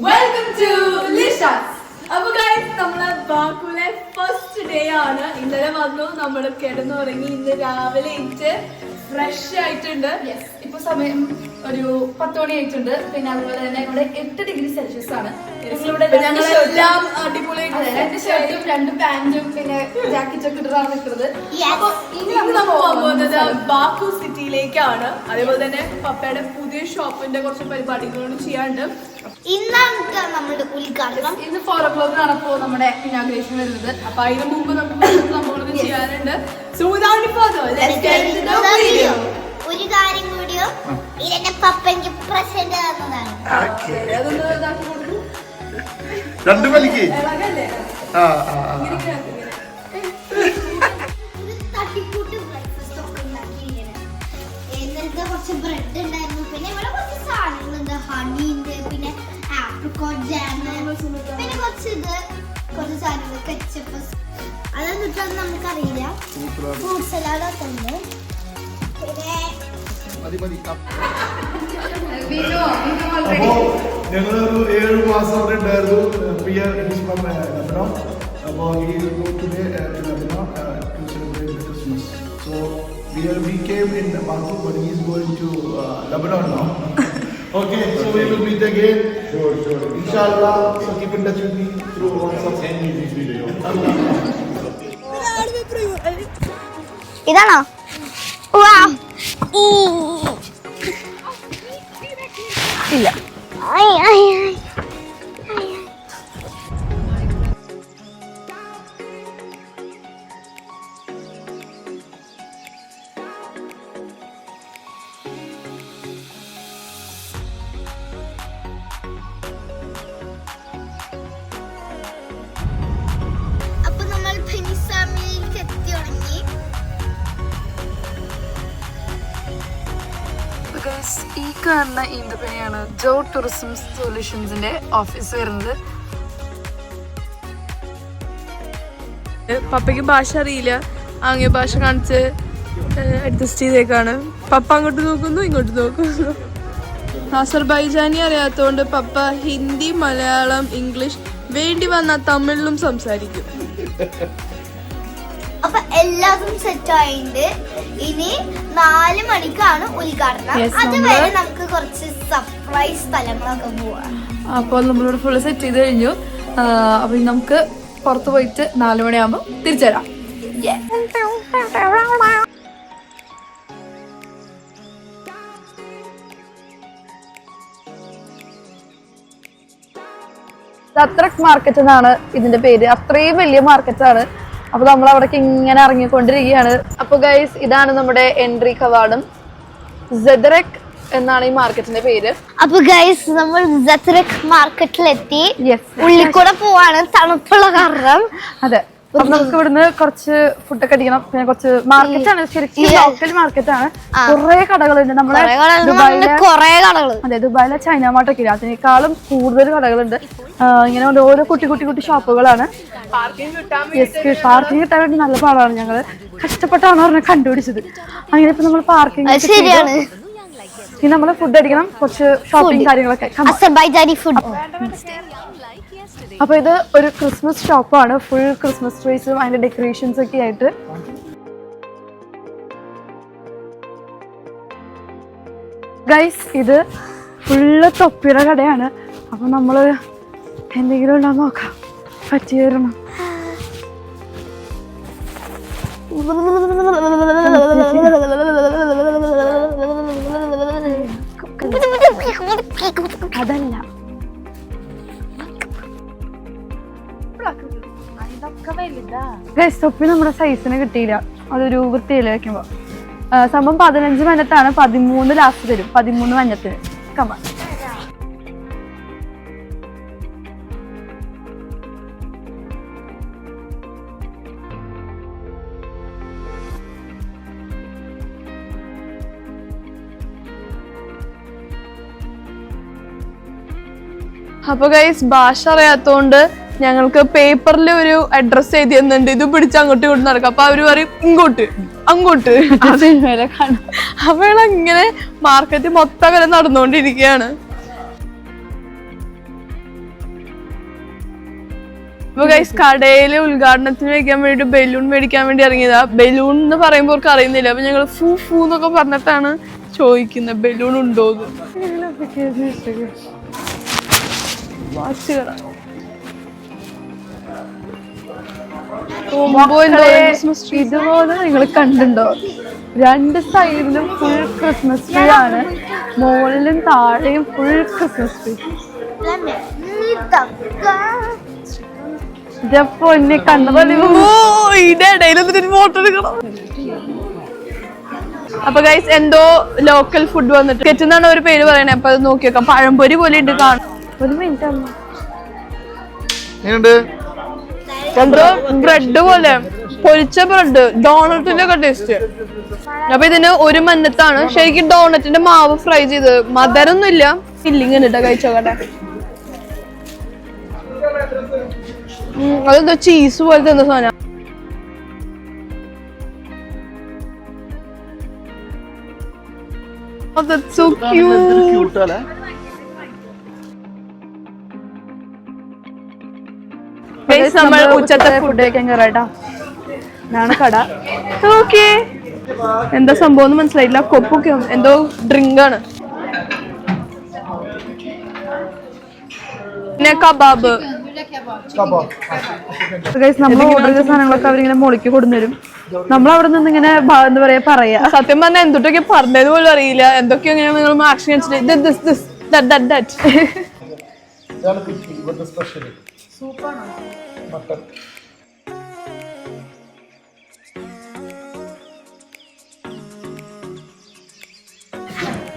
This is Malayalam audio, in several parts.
വെൽക്കം ടു ലിഷാസ് അപ്പൊ ഗൈസ് നമ്മളെ ബാക്കുലെ ഫസ്റ്റ് ഡേ ആണ്. ഇന്നലെ വന്നു നമ്മൾ കിടന്നുറങ്ങി ഇന്ന് രാവിലെ ഇട്ട് ഫ്രഷ് ആയിട്ടുണ്ട്. ഇപ്പൊ സമയം ഒരു പത്ത് മണി ആയിട്ടുണ്ട്. പിന്നെ അതുപോലെ തന്നെ ഇവിടെ എട്ട് ഡിഗ്രി സെൽഷ്യസ് ആണ്. എല്ലാം അടിപൊളിയായിട്ട് രണ്ട് ഷർട്ടും രണ്ട് പാന്റും പിന്നെ ജാക്കറ്റ് ഒക്കെ ഇട്ടാണ് നിൽക്കുന്നത്. അപ്പൊ ഇനി നമ്മൾ പോകുന്നത് ബാക്കു സിറ്റിയിലേക്കാണ് അതേപോലെ തന്നെ പപ്പയുടെ പുതിയ ഷോപ്പിന്റെ കുറച്ച് പരിപാടികളും ചെയ്യാണ്ട് ഇന്നാണ് നമ്മുടെ ഉദ്ഘാടനം. ഇന്ന് ഫോർ ഓ ക്ലോക്കിനാണ് ഇപ്പോൾ നമ്മുടെ ഇനാഗ്രേഷൻ വരുന്നത്. അപ്പൊ അതിന് മുമ്പ് നമുക്ക് സംഭവങ്ങളൊക്കെ ചെയ്യാനുണ്ട്. ഒരു കാര്യം കൂടിയോ? ഇതെന്റെ പപ്പയ്ക്ക് പ്രസന്റ് തന്നതാണ് അതൊന്ന്. രണ്ട് വലിക്ക്? ആ ആ ആ. കുറച്ച് ബ്രെഡ് ഉണ്ടായിരുന്നു. പിന്നെ ഇവിടെ കുറച്ച് സാധനങ്ങളുണ്ട് ഹണി ഉണ്ട് പിന്നെ ആപ്രിക്കോട്ട് ജാം പിന്നെ കുറച്ച് ഇത് കുറച്ച് സാധനങ്ങൾ കെച്ചപ്പ് അതൊന്നും ഇട്ടൊന്നും നമുക്കറിയില്ല. ഫ്രൂട്ട് സലാഡ് ഒക്കെ ഉണ്ട്. പിന്നെ. ഞങ്ങളൊരു ഏഴ് മാസം അവിടെ ഉണ്ടായിരുന്നു. പ്രിയ ആർ അപ്പോൾ ഈ we are we came in Baku but he is going to uh, Lebanon now okay so we will meet again sure sure inshallah so keep in touch with me through WhatsApp send me this video ഇതാണോ വാ ഇല്ല Guys, ഈ കാണുന്ന ഈന്തപ്പനയാണ് ജോ ടൂറിസം സൊല്യൂഷൻസിന്റെ ഓഫീസ് വരുന്നത്. പപ്പയ്ക്ക് ഭാഷ അറിയില്ല. ആംഗ്യ ഭാഷ കാണിച്ച് അഡ്ജസ്റ്റ് ചെയ്തേക്കാണ്. പപ്പ അങ്ങോട്ട് നോക്കുന്നു ഇങ്ങോട്ട് നോക്കുന്നു. അസർബൈജാനി അറിയാത്തതുകൊണ്ട് പപ്പ ഹിന്ദി മലയാളം ഇംഗ്ലീഷ് വേണ്ടി വന്ന തമിഴിലും സംസാരിക്കും. എല്ലാതും സെറ്റ് ആയിട്ടുണ്ട് ഇനി നാല് മണിക്കാണ് ഉദ്ഘാടനം. Yes, അതുവരെ നമ്മൾ നമുക്ക് കുറച്ച് സർപ്രൈസ് സ്ഥലങ്ങളൊക്കെ പോവാം. അപ്പോൾ നമ്മളിവിടെ ഫുള്ള് സെറ്റ് ചെയ്ത് കഴിഞ്ഞു. അപ്പോൾ നമുക്ക് പുറത്ത് പോയിട്ട് നാല് മണിയാകുമ്പോൾ തിരിച്ചു വരാം. അത്രക് മാർക്കറ്റ് എന്നാണ് ഇതിന്റെ പേര്. അത്രയും വലിയ മാർക്കറ്റ് ആണ്. അപ്പൊ നമ്മൾ അവിടേക്ക് ഇങ്ങനെ ഇറങ്ങിക്കൊണ്ടിരിക്കുകയാണ്. അപ്പൊ ഗൈസ് ഇതാണ് നമ്മുടെ എൻട്രി കവാടം. ജദറക് എന്നാണ് ഈ മാർക്കറ്റിന്റെ പേര്. അപ്പൊ ഗൈസ് നമ്മൾ മാർക്കറ്റിലെത്തി യെസ് ഉള്ളിൽ കൂടെ പോവാണ് തണുപ്പുള്ള കാരണം. അതെ. അപ്പൊ നമുക്ക് ഇവിടുന്ന് കുറച്ച് ഫുഡൊക്കെ അടിക്കണം. പിന്നെ കുറച്ച് മാർക്കറ്റ് ആണ്. ശരിക്കും ലോക്കൽ മാർക്കറ്റ് ആണ്. കുറെ കടകളുണ്ട്. നമ്മളെ ദുബായിലെ അതെ ദുബായിലെ ചൈന മാർട്ടൊക്കെ ഇല്ല? അതിനേക്കാളും കൂടുതൽ കടകളുണ്ട്. ഇങ്ങനെ ഓരോ ഓരോ കുട്ടി കുട്ടി കുട്ടി ഷോപ്പുകളാണ്. പാർക്കിംഗ് കിട്ടാൻ വേണ്ടി നല്ല പാടാണ് ഞങ്ങൾ. കഷ്ടപ്പെട്ടാണ് പറഞ്ഞ കണ്ടുപിടിച്ചത്. അങ്ങനെ ഇപ്പൊ നമ്മൾ പാർക്കിംഗ് ശരിയാണ്. ഇനി നമ്മൾ ഫുഡ് അടിക്കണം. കുറച്ച് ഷോപ്പിംഗ് കാര്യങ്ങളൊക്കെ. അസർബൈജാനി ഫുഡ് അപ്പൊ ഇത് ഒരു ക്രിസ്മസ് ഷോപ്പാണ് ഫുൾ ക്രിസ്മസ് ട്രീസും അതിന്റെ ഡെക്കറേഷൻസ് ഒക്കെ ആയിട്ട്. ഗൈസ് ഇത് ഫുള്ള് തൊപ്പിയുടെ കടയാണ്. അപ്പൊ നമ്മൾ എന്തെങ്കിലും ഉണ്ടോ നോക്കാം. പറ്റി തരണം അതല്ല. തൊപ്പി നമ്മുടെ സൈസിന് കിട്ടിയില്ല. അതൊരു വൃത്തിയില്ല വെക്കുമ്പോ. സംഭവം പതിനഞ്ച് മഞ്ഞത്താണ് പതിമൂന്ന് ലാസ്റ്റ് തരും പതിമൂന്ന് മഞ്ഞത്തിന്. കമ്മ അപ്പൊ ഗൈസ് ഭാഷ അറിയാത്തോണ്ട് ഞങ്ങൾക്ക് പേപ്പറിൽ ഒരു അഡ്രസ് എഴുതി തന്നിട്ടുണ്ട് ഇത് പിടിച്ച് അങ്ങോട്ട് ഇങ്ങോട്ട് നടക്കും. അപ്പൊ അവർ പറയും ഇങ്ങോട്ട് അങ്ങോട്ട്. അവളങ്ങനെ ഇങ്ങനെ മാർക്കറ്റ് മൊത്തം വരെ നടന്നുകൊണ്ടിരിക്കുകയാണ്. അപ്പൊ ഗൈസ് കടയിൽ ഉദ്ഘാടനത്തിന് വെക്കാൻ വേണ്ടി ബലൂൺ മേടിക്കാൻ വേണ്ടി ഇറങ്ങിയതാ. ബലൂൺ എന്ന് പറയുമ്പോൾ അവർക്ക് അറിയുന്നില്ല. അപ്പൊ ഞങ്ങൾ ഫൂ ഫൂന്നൊക്കെ പറഞ്ഞിട്ടാണ് ചോദിക്കുന്നത് ബലൂൺ ഉണ്ടോന്ന്? വാച്ച് കട ഇതുപോലെ നിങ്ങൾ കണ്ടുണ്ടോ രണ്ട് സൈഡിലും ഫുൾ ക്രിസ്മസ് ട്രീ ആണ്. മുകളിലും താഴെയും ഫുൾ ക്രിസ്മസ് ട്രീ ഫോട്ടോ എടുക്കണം. അപ്പൊ ഗൈസ് എന്തോ ലോക്കൽ ഫുഡ് വന്നിട്ട്. കെറ്റുന്നാണ് ഒരു പേര് പറയണേ. അപ്പൊ അത് നോക്കി നോക്കാം പഴംപൊരി പോലെ ഉണ്ട് കാണാൻ. ഒരു മിനിറ്റ് എന്തോ ബ്രെഡ് പോലെ. പൊരിച്ച ബ്രെഡ്. ഡോണറ്റിന്റെ ഒക്കെ ടേസ്റ്റ് അപ്പൊ ഇതിന് ഒരു മന്നത്താണ് ശരിക്കും ഡോണറ്റിന്റെ മാവ് ഫ്രൈ ചെയ്ത്. മധരൊന്നും ഇല്ല. ഫില്ലിങ് ഇട്ടാ കഴിച്ചോക്കട്ടെ. അതെന്തോ ചീസ് പോലത്തെ എന്തോ സാധനം. that's so cute. നമ്മൾ ഉച്ചത്തെ ഫുഡ് കഴിക്കാൻ കയറാട്ടാ ഇതാണ് കട. ഓക്കെ എന്താ സംഭവം എന്ന് മനസ്സിലായില്ല. കൊപ്പൊക്കെ എന്തോ ഡ്രിങ്ക് ആണ്. പിന്നെ കബാബ്. നമ്മൾ ഓർഡർ ചെയ്ത സാധനങ്ങളൊക്കെ അവരിങ്ങനെ മുളിക്ക് കൊടുന്നരും നമ്മൾ അവിടെ നിന്ന് ഇങ്ങനെ എന്താ പറയാ പറയാ. സത്യം പറഞ്ഞാൽ എന്തൊക്കെ പറഞ്ഞത് പോലും അറിയില്ല. എന്തൊക്കെയോ ഇങ്ങനെ നിങ്ങൾ ആക്ഷൻ കാണിച്ചിട്ട് ഇതാണ്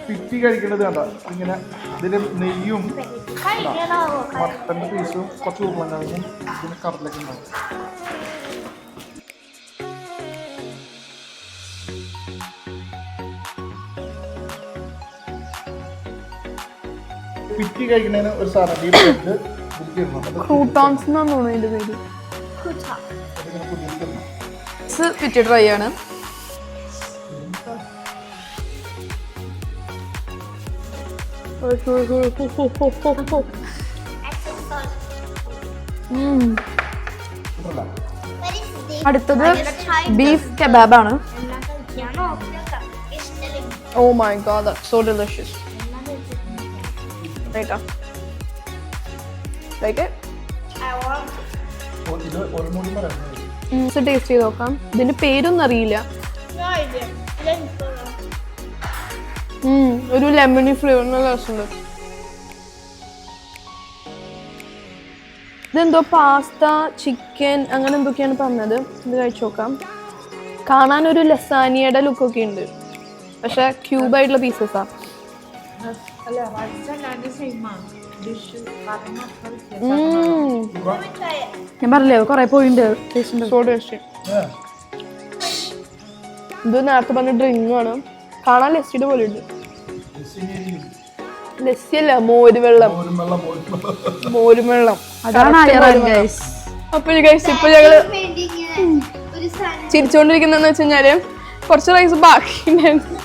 പിറ്റി കഴിക്കുന്നത് കണ്ട? ഇങ്ങനെ ഇതിൽ നെയ്യും മട്ടന്റെ പീസും കുറച്ച് ഉരുളങ്കിഴങ്ങും ഇതിന് കടലൊക്കെ ഉണ്ടാവും. പിറ്റി കഴിക്കുന്നതിന് ഒരു സാധനം. ബുക്ക് ക്രൂട്ടോൺസ് എന്നാണ് തോന്നുന്നു ഇതിന്റെ പേര്. പിറ്റി ട്രൈ ആണ്. അടുത്തത് ബീഫ് കബാബ് ആണ് oh my God so delicious റൈറ്റാ ലൈക്ക് ടേസ്റ്റ് ചെയ്ത് നോക്കാം. ഇതിന്റെ പേരൊന്നും അറിയില്ല. ഒരു ലെമണി ഫ്ലേവറിന് രസമുണ്ട് ഇതെന്തോ പാസ്ത ചിക്കൻ അങ്ങനെ എന്തൊക്കെയാണ് പറഞ്ഞത്? ഇത് കഴിച്ചു നോക്കാം. കാണാൻ ഒരു ലസാനിയുടെ ലുക്കൊക്കെ ഉണ്ട്. പക്ഷെ ക്യൂബായിട്ടുള്ള പീസസാ ഞാൻ പറഞ്ഞില്ലേ കൊറേ പോയിണ്ട് ടേസ്റ്റ് ഉണ്ട്. സോ ടേസ്റ്റി ഇത് നേരത്തെ പറഞ്ഞ ഡ്രിങ്ക് ആണ്. കാണാൻ ലസ്സിയുടെ പോലെ ഉണ്ട്. ലസ്സി അല്ല മോര് വെള്ളം മോര് വെള്ളം അതാണ് അപ്പൊ ഇപ്പൊ ഞങ്ങൾ ചിരിച്ചോണ്ടിരിക്കുന്നതെന്ന് വെച്ച് കഴിഞ്ഞാൽ കുറച്ച് റൈസ് ബാക്കി ഉണ്ടായിരുന്നു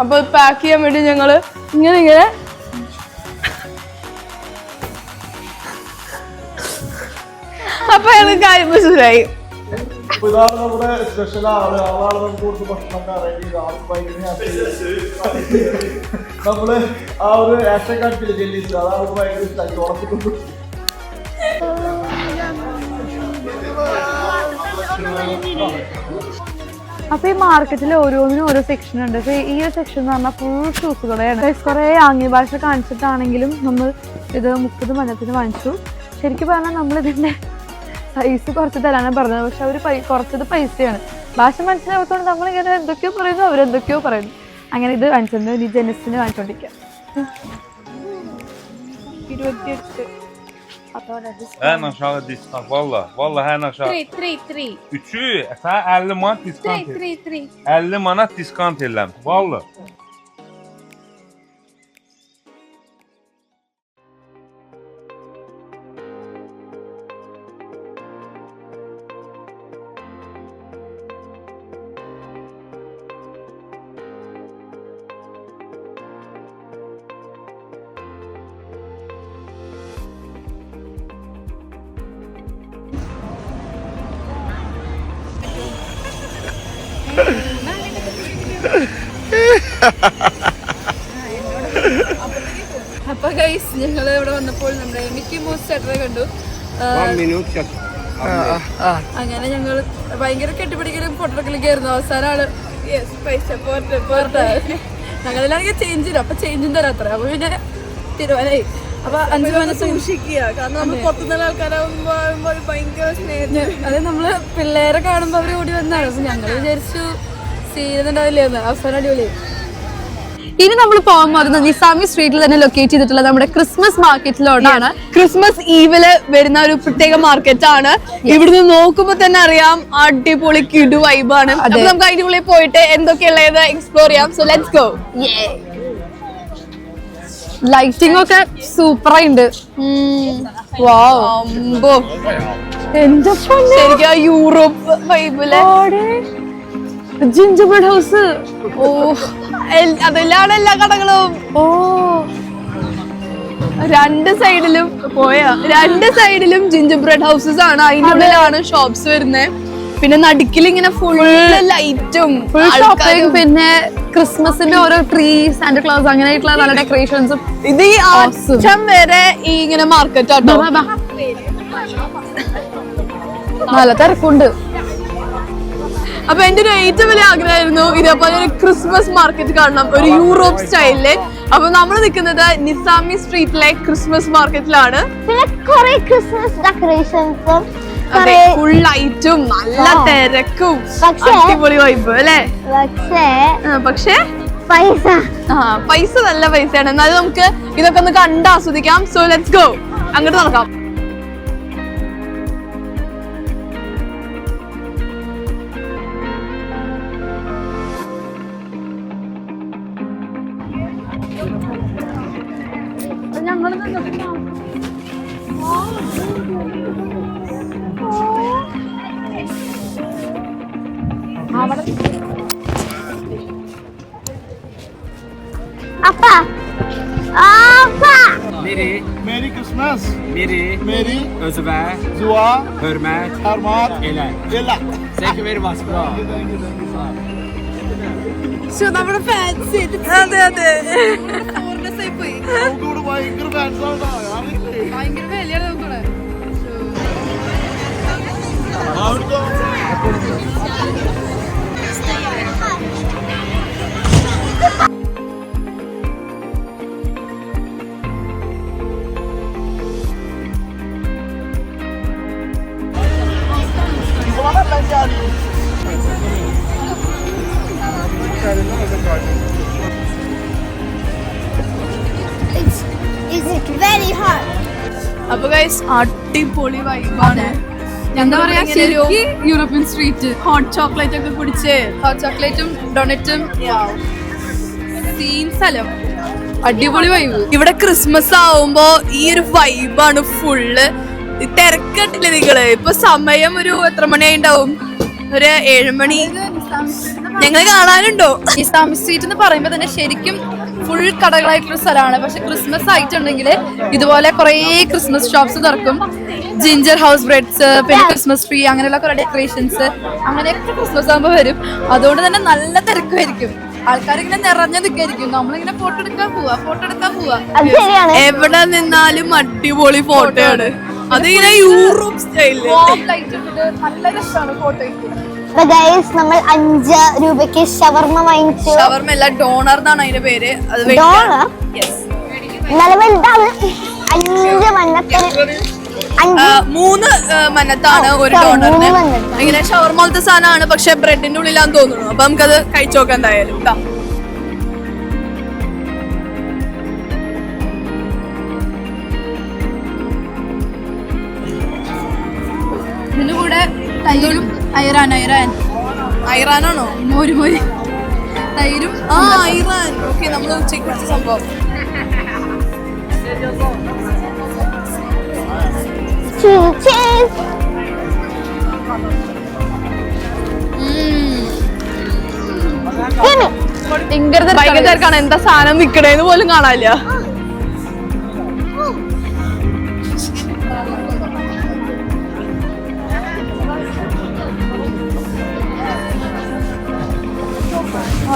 അപ്പൊ പാക്ക് ചെയ്യാൻ വേണ്ടി ഞങ്ങൾ ഇങ്ങനെ ഇങ്ങനെ അപ്പൊ അയാൾ കാര്യം മനസ്സിലായി. അപ്പൊ ഇതാണ് നമ്മുടെ സ്പെഷ്യൽ ആൾ ആളാണ് നമുക്ക് കൊടുത്ത് ഭക്ഷണമൊക്കെ അറേഞ്ച് ചെയ്ത് ആൾക്ക് ഭയങ്കര നമ്മൾ ആ ഒരു ആക്ഷൻ കാണിച്ചില്ല ജെല്ലീസ്? അത് അവർക്ക് ഭയങ്കര ഇഷ്ടമായി ഉറപ്പിക്കുന്നു അപ്പൊ ഈ മാർക്കറ്റിൽ ഓരോന്നിനും ഓരോ സെക്ഷൻ ഉണ്ട്. അപ്പൊ ഈ ഒരു സെക്ഷൻ എന്ന് പറഞ്ഞാൽ ഫുൾ ഷൂസുകളെയാണ് കുറെ ആംഗ്യ ഭാഷ കാണിച്ചിട്ടാണെങ്കിലും നമ്മൾ ഇത് മുപ്പത് മഞ്ഞത്തിന് വാങ്ങിച്ചു. ശരിക്കും പറഞ്ഞാൽ നമ്മൾ ഇതിന്റെ സൈസ് കുറച്ച് തരാനാണ് പറഞ്ഞത്. പക്ഷെ അവർ പൈ കുറച്ചത് പൈസയാണ്. ഭാഷ മനസ്സിലാവാത്തതുകൊണ്ട് നമ്മളിങ്ങനെ എന്തൊക്കെയോ പറയുന്നു. അവരെന്തൊക്കെയോ പറയുന്നു. അങ്ങനെ ഇത് വാങ്ങിച്ചു ഇനി ജനസിന് വാങ്ങിച്ചോണ്ടിരിക്കാം. ഇരുപത്തിയെട്ട്. Ən aşağı diskant, valla. Valla ən aşağı. 3 3 3 Üçü, sən 50 manat diskant 3 3 3 50 manat diskant eləm. Valla. അപ്പൊ ഗൈസ് ഞങ്ങൾ ഇവിടെ വന്നപ്പോൾ നമ്മുടെ മിക്കി മൂസ് ചേട്ടനെ കണ്ടു. അങ്ങനെ ഞങ്ങൾ ഭയങ്കര കെട്ടിപ്പിടിക്കലും ഫോട്ടോക്കിലൊക്കെ ആയിരുന്നു. അവസാനം ആൾ യെസ് പൈസ പോരട്ടെ പോരട്ടെ. ഞങ്ങളിലാണെങ്കിൽ ചേഞ്ച് തരും അപ്പൊ ചേഞ്ചും തരാം അത്ര. അപ്പൊ പിന്നെ തീരുമാനമായി. അപ്പൊ അഞ്ചു മണി സൂക്ഷിക്കുക. കാരണം നമ്മൾ പുറത്തുനിന്നുള്ള ആൾക്കാരാകുമ്പോ ഭയങ്കര സ്നേഹം. അത് നമ്മൾ പിള്ളേരെ കാണുമ്പോ അവർ ഓടി വന്നാണ് ഞങ്ങൾ ഞങ്ങൾ വിചാരിച്ചു ചെയ്യുന്നുണ്ടാവില്ലെന്ന് അവസാനം അടിപൊളിയായി. ഇനി നമ്മൾ പോകാൻ പോകുന്നത് നിസാമി സ്ട്രീറ്റിൽ തന്നെ ലൊക്കേറ്റ് ചെയ്തിട്ടുള്ള നമ്മുടെ ക്രിസ്മസ് മാർക്കറ്റിലോട്ടാണ് ക്രിസ്മസ് ഈവിൽ വരുന്ന ഒരു പ്രത്യേക മാർക്കറ്റ് ആണ്. ഇവിടുന്ന് നോക്കുമ്പോ തന്നെ അറിയാം അടിപൊളി കിടു വൈബാണ് അപ്പൊ നമുക്ക് അതിന്റെ ഉള്ളിൽ പോയിട്ട് എന്തൊക്കെയുള്ളത് എക്സ്പ്ലോർ ചെയ്യാം. സോ ലെറ്റ്സ് ഗോ ലൈറ്റിംഗ് ഒക്കെ സൂപ്പറായി ഉണ്ട് ശരിക്കും യൂറോപ്പ് വൈബിൽ ജിഞ്ചർ ബ്രെഡ് ഹൗസ്. ഓ അതെല്ലാണ് അതിലാണ് എല്ലാ കടകളും. ഓ. രണ്ട് സൈഡിലും പോയാ. രണ്ട് സൈഡിലും ജിഞ്ചർ ബ്രെഡ് ഹൗസസ് ആണ്. അതിന്റെ ഉള്ളിലാണ് ഷോപ്സ് വരുന്നത് പിന്നെ നടുക്കിൽ ഇങ്ങനെ ഫുൾ ലൈറ്റും ഫുൾ ഷോപ്പിംഗ് പിന്നെ ക്രിസ്മസിന്റെ ഓരോ ട്രീ സാന്റ ക്ലോസ് അങ്ങനെയായിട്ടുള്ള നല്ല ഡെക്കറേഷൻസും ഇത് ഈ അച്ഛൻ വരെ ഈ ഇങ്ങനെ മാർക്കറ്റ് ആട്ടോ. നല്ല തിരക്കുണ്ട്. അപ്പൊ എന്റെ ഒരു ഏറ്റവും വലിയ ആഗ്രഹമായിരുന്നു ഇതേപോലെ ഒരു ക്രിസ്മസ് മാർക്കറ്റ് കാണണം ഒരു യൂറോപ്പ് സ്റ്റൈലിൽ അപ്പൊ നമ്മൾ നിൽക്കുന്നത് നിസാമി സ്ട്രീറ്റിലെ ക്രിസ്മസ് മാർക്കറ്റിലാണ് കുറെ ക്രിസ്മസ് ഡെക്കറേഷൻസും അതെ ഫുൾ ലൈറ്റും നല്ല തിരക്കും പക്ഷേ- അടിപൊളി വൈബ് അല്ലേ? പക്ഷേ പക്ഷേ പൈസ. ആ പൈസ നല്ല പൈസയാണ്. എന്നാലും നമുക്ക് ഇതൊക്കെ ഒന്ന് കണ്ട് ആസ്വദിക്കാം. സോ ലെറ്റ്സ് ഗോ അങ്ങോട്ട് നടക്കാം. അപ്പ അപ്പ Miri, Merry Christmas. Miri, Merry Özbe, Zua Hürmet, Armat Ele. Ella. Thank you very much, bro. നമ്മുടെ ഫാൻസി അതെ അതെ പോയി നമുക്കിവിടെ ഭയങ്കര വിലയാണ് നമുക്കിവിടെ അവിടുത്തെ ഗൈസ് അടിപൊളി വൈബാണ് എന്താ പറയാ യൂറോപ്യൻ സ്ട്രീറ്റ് ഹോട്ട് ചോക്ലേറ്റ് ഒക്കെ കുടിച്ച് ഹോട്ട് ചോക്ലേറ്റും ഡൊണറ്റും സീൻ സ്ഥലം. അടിപൊളി വൈബ് ഇവിടെ ക്രിസ്മസ് ആവുമ്പോ ഈ ഒരു വൈബാണ് ഫുള്ള് തിരക്കട്ടില്ലേ നിങ്ങൾ? ഇപ്പൊ സമയം ഒരു എത്ര മണിയായി ഉണ്ടാവും ഒരു ഏഴുമണി ഞങ്ങൾ കാണാനുണ്ടോ ഇസ്ലാമിക് സ്ട്രീറ്റ് എന്ന് പറയുമ്പോ തന്നെ ശരിക്കും ഫുൾ കടകളായിട്ടുള്ള സ്ഥലമാണ്. പക്ഷെ ക്രിസ്മസ് ആയിട്ടുണ്ടെങ്കിൽ ഇതുപോലെ കുറേ ക്രിസ്മസ് ഷോപ്സ് തുറക്കും. ജിഞ്ചർ ഹൗസ് ബ്രെഡ്സ് പിന്നെ ക്രിസ്മസ് ട്രീ അങ്ങനെയുള്ള കുറെ ഡെക്കറേഷൻസ് അങ്ങനെയൊക്കെ ക്രിസ്മസ് ആകുമ്പോൾ വരും. അതുകൊണ്ട് തന്നെ നല്ല തിരക്കുമായിരിക്കും ആൾക്കാരിങ്ങനെ നിറഞ്ഞു നിൽക്കായിരിക്കും. നമ്മളിങ്ങനെ ഫോട്ടോ എടുക്കാൻ പോവാ ഫോട്ടോ എടുക്കാൻ പോവാ. എവിടെ നിന്നാലും അടിപൊളി ഫോട്ടോയാണ് അതിങ്ങനെ യൂറോപ്പ് സ്റ്റൈലിൽ നല്ല രസമാണ് ഫോട്ടോയ്ക്ക് ഗൈസ് നമ്മൾ അഞ്ച് രൂപയ്ക്ക് ഷവർമ വാങ്ങിച്ചു. ഷവർമ അല്ല ഡോണർ എന്നാണ് അതിന്റെ പേര്. അത് ഡോണർ. നല്ല വലുതാണ് അഞ്ച് മഞ്ഞത്തിന് ആ, മൂന്ന് ആ, മന്നത്താണ് ഒരു ഡോണറിന്. ഇങ്ങനെ ഷവർമ പോലത്തെ സാധനമാണ് പക്ഷെ ബ്രെഡിന്റെ ഉള്ളിലാന്ന് തോന്നുന്നു. അപ്പൊ നമുക്കത് കഴിച്ചു നോക്കാം എന്തായാലും ഇതാ. ഇതിന്റെ കൂടെ തൈരും അയറാൻ ഐറാൻ. ഐറാനാണോ? മോര് മോര് തൈരും? ആ ഐറാൻ. ഓക്കെ നമ്മൾ ഉച്ചയ്ക്ക് കുറിച്ച സംഭവം. ഭയങ്കര ഭയങ്കര തിരക്കാണ്. എന്താ സാധനം നിക്കണേന്ന് പോലും കാണാനില്ല.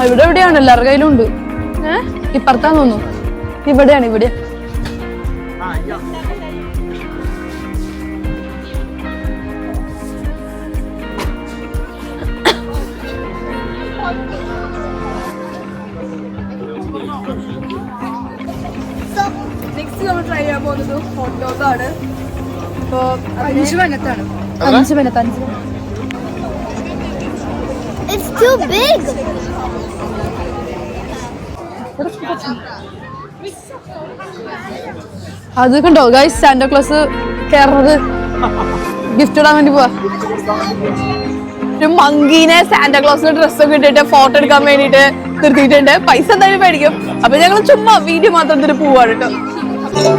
ഇവിടെ എവിടെയാണ് എല്ലാവരുടെ കയ്യിലും ഉണ്ട്. ഏ? ഇപ്പുറത്താന്ന് തോന്നുന്നു. ഇവിടെയാണ് ഇവിടെ. നെക്സ്റ്റ് നമ്മൾ ട്രൈ ചെയ്യാൻ പോകുന്നത് ഹോട്ട് ഡോഗ് ആണ്. അപ്പോൾ അഞ്ച് മിനിറ്റാണ് അഞ്ച് മിനിറ്റ് അഞ്ച് It's too big. അത് കണ്ടോ? ഗൈസ് സാന്റാക്ലോസ് കേറുന്നത് ഗിഫ്റ്റ് ഇടാൻ വേണ്ടി പോവാ. ഒരു മങ്കീനെ സാന്റാക്ലോസിന് ഡ്രസ് ഒക്കെ ഇട്ടിട്ട് ഫോട്ടോ എടുക്കാൻ വേണ്ടിട്ട് നിർത്തിയിട്ടുണ്ട്. പൈസ എന്തായാലും മേടിക്കും. അപ്പൊ ഞങ്ങൾ ചുമ്മാ വീഡിയോ മാത്രം ഇതിന് പോവാണ് കേട്ടോ. അപ്പൊ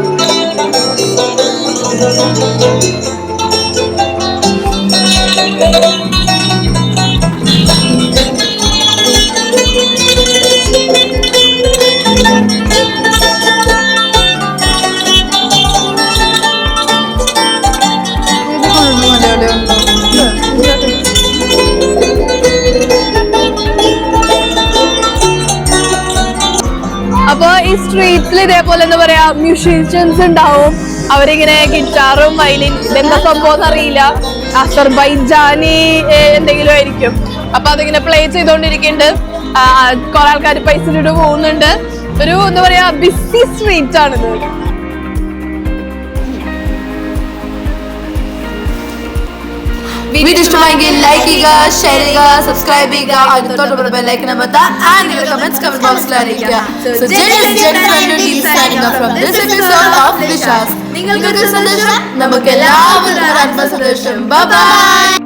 സ്ട്രീറ്റ്സിൽ ഇതേപോലെ എന്താ പറയാ മ്യൂസീഷ്യൻസ് ഉണ്ടാവും. അവരിങ്ങനെ ഗിറ്റാറും വയലിൻ ഇതെന്താ സംഭവം അറിയില്ല അസർബൈജാനി എന്തെങ്കിലും ആയിരിക്കും. അപ്പൊ അതിങ്ങനെ പ്ലേ ചെയ്തോണ്ടിരിക്കുന്നുണ്ട്. കുറെ ആൾക്കാർ പൈസ പോകുന്നുണ്ട്. ഒരു എന്താ പറയാ ബിസി സ്ട്രീറ്റ് ആണിത്. വീഡിയോ ഇഷ്ടമായെങ്കിൽ ലൈക്ക് ചെയ്യുക ഷെയർ ചെയ്യുക സബ്സ്ക്രൈബ് ചെയ്യുക. അടുത്തോട്ട് ബെല്ലൈക്കൻ അമർത്തുക ആൻഡ് കമന്റ്സ് കമന്റ് ബോക്സിൽ അറിയിക്കുക. So Gen Gen team signing off from this episode of വിശാസ് നിങ്ങൾക്ക് സന്തോഷം നമുക്ക് എല്ലാവർക്കും സന്തോഷം ബൈ